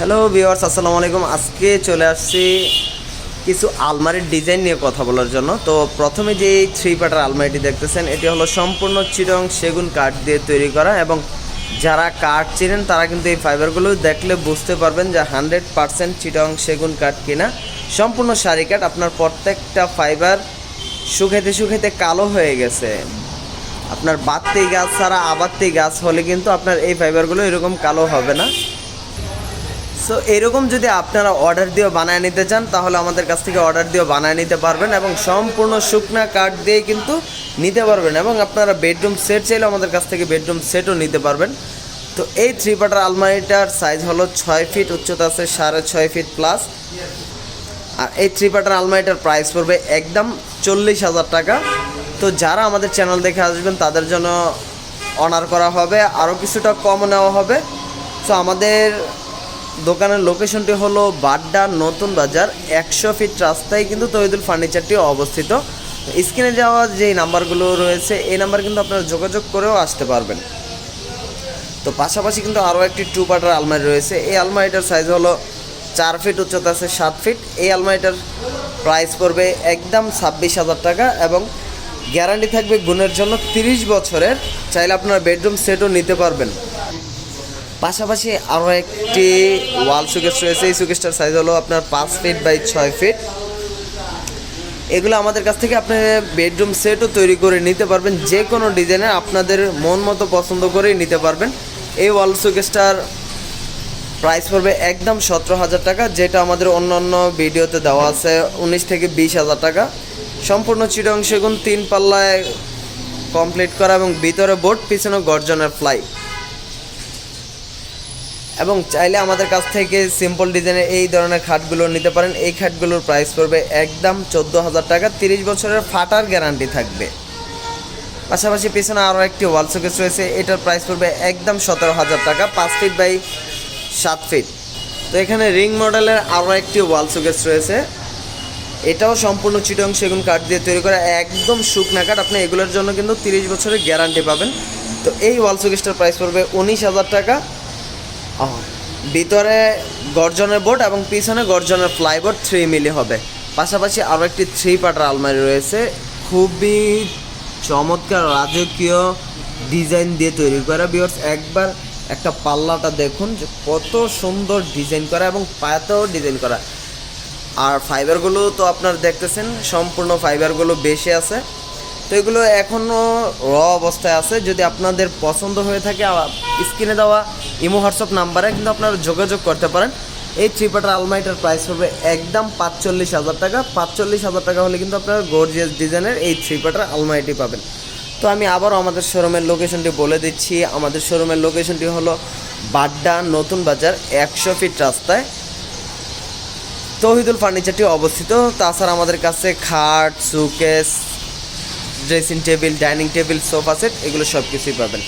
Hello viewers আসসালামু আলাইকুম। আজকে চলে আসছি কিছু আলমারির ডিজাইন নিয়ে কথা বলার জন্য। তো প্রথমে যে থ্রি পার্টার আলমারিটি দেখতেছেন, এটি হলো সম্পূর্ণ চিরং সেগুন কাঠ দিয়ে তৈরি করা এবং যারা কাঠ চিনেন, তারা কিন্তু এই ফাইবারগুলো দেখলে বুঝতে পারবেন যে হান্ড্রেড পারসেন্ট চিরং সেগুন কাঠ কিনা। সম্পূর্ণ শাড়ি কাঠ, আপনার প্রত্যেকটা ফাইবার শুকাইতে শুকাইতে কালো হয়ে গেছে। আপনার বাত্তি গাছ ছাড়া আবাত্তি গাছ হলে কিন্তু আপনার এই ফাইবারগুলো এরকম কালো হবে না। সো এরকম যদি আপনারা অর্ডার দিয়ে বানায় নিতে চান, তাহলে আমাদের কাছ থেকে অর্ডার দিয়ে বানায় নিতে পারবেন এবং সম্পূর্ণ শুকনা কাঠ দিয়ে কিন্তু নিতে পারবেন এবং আপনারা বেডরুম সেট চাইলে আমাদের কাছ থেকে বেডরুম সেটও নিতে পারবেন। তো এই থ্রি পাটার আলমারিটার সাইজ হলো ছয় ফিট উচ্চতা আছে সাড়ে ছয় ফিট প্লাস আর এই থ্রি পাটার আলমারিটার প্রাইস পড়বে একদম চল্লিশ হাজার টাকা। তো যারা আমাদের চ্যানেল দেখে আসবেন, তাদের জন্য অনার করা হবে। আরও কিছুটা কম নেওয়া হবে। তো আমাদের দোকানের লোকেশনটি হলো বাড্ডা নতুন বাজার। একশো ফিট রাস্তায় কিন্তু তহিদুল ফার্নিচারটি অবস্থিত। স্ক্রিনে যাওয়া যে নাম্বারগুলো রয়েছে, এই নাম্বার কিন্তু আপনারা যোগাযোগ করেও আসতে পারবেন। তো পাশাপাশি কিন্তু আরও একটি টু পার্টার আলমারি রয়েছে। এই আলমারিটার সাইজ হলো চার ফিট উচ্চতা আছে সাত ফিট এই আলমারিটার প্রাইস পড়বে একদম ছাব্বিশ হাজার টাকা এবং গ্যারান্টি থাকবে গুণের জন্য তিরিশ বছরের। চাইলে আপনার বেডরুম সেটও নিতে পারবেন। পাশাপাশি আরও একটি ওয়াল সুকেশ রয়েছে। এই সুকেশটার সাইজ হলো আপনার পাঁচ ফিট বাই ছয় ফিট এগুলো আমাদের কাছ থেকে আপনি বেডরুম সেটও তৈরি করে নিতে পারবেন। যে কোনো ডিজাইনের আপনাদের মন মতো পছন্দ করেই নিতে পারবেন। এই ওয়াল সুকেশটার প্রাইস পড়বে একদম সতেরো হাজার টাকা, যেটা আমাদের অন্য অন্য ভিডিওতে দেওয়া আছে উনিশ থেকে বিশ হাজার টাকা। সম্পূর্ণ চিরং সেগুন তিন পাল্লায় কমপ্লিট করা এবং ভিতরে বোর্ড পিছনে গর্জনের ফ্লাই এবং চাইলে আমাদের কাছ থেকে সিম্পল ডিজাইনের এই ধরনের খাটগুলো নিতে পারেন। এই খাটগুলোর প্রাইস পড়বে একদম চোদ্দ হাজার টাকা, তিরিশ বছরের ফাটার গ্যারান্টি থাকবে। পাশাপাশি পিছনে আরও একটি ওয়াল শোকেস রয়েছে, এটার প্রাইস পড়বে একদম সতেরো হাজার টাকা, পাঁচ ফিট বাই সাত ফিট তো এখানে রিং মডেলের আরও একটি ওয়াল শোকেস রয়েছে। এটাও সম্পূর্ণ চিটং সেগুন কাঠ দিয়ে তৈরি করা, একদম শুকনা কাঠ। আপনি এগুলোর জন্য কিন্তু তিরিশ বছরের গ্যারান্টি পাবেন। তো এই ওয়াল শোকেসটার প্রাইস পড়বে উনিশ হাজার টাকা ভিতরে গর্জনের বোর্ড এবং পিছনে গর্জনের ফ্লাইবোর্ড থ্রি মিলি হবে। পাশাপাশি আরও একটি থ্রি পার্টার আলমারি রয়েছে। খুবই চমৎকার রাজকীয় ডিজাইন দিয়ে তৈরি করা। বিয়ার্স একবার একটা পাল্লাটা দেখুন যে কত সুন্দর ডিজাইন করা এবং পায়াতেও ডিজাইন করা। আর ফাইবারগুলো তো আপনার দেখতেছেন, সম্পূর্ণ ফাইবারগুলো বেশি আছে। তো এগুলো এখনও র অবস্থায় আছে। যদি আপনাদের পছন্দ হয়ে থাকে স্ক্রিনে দেওয়া ইমো, হোয়াটসঅ্যাপ নাম্বারে কিন্তু আপনারা যোগাযোগ করতে পারেন। এই থ্রি পাটার আলমারিটার প্রাইস হবে একদম পাঁচচল্লিশ হাজার টাকা। পাঁচচল্লিশ হাজার টাকা হলে কিন্তু আপনারা গর্জিয়াস ডিজাইনের এই থ্রি পাটার আলমারিটি পাবেন। তো আমি আবারও আমাদের শোরুমের লোকেশনটি বলে দিচ্ছি। আমাদের শোরুমের লোকেশনটি হলো বাড্ডা নতুন বাজার একশো ফিট রাস্তায়। তৌহিদুল ফার্নিচারটি অবস্থিত। তাছাড়া আমাদের কাছে খাট showcase dressing table dining table sofa set এগুলো সব কিছুই পাবেন।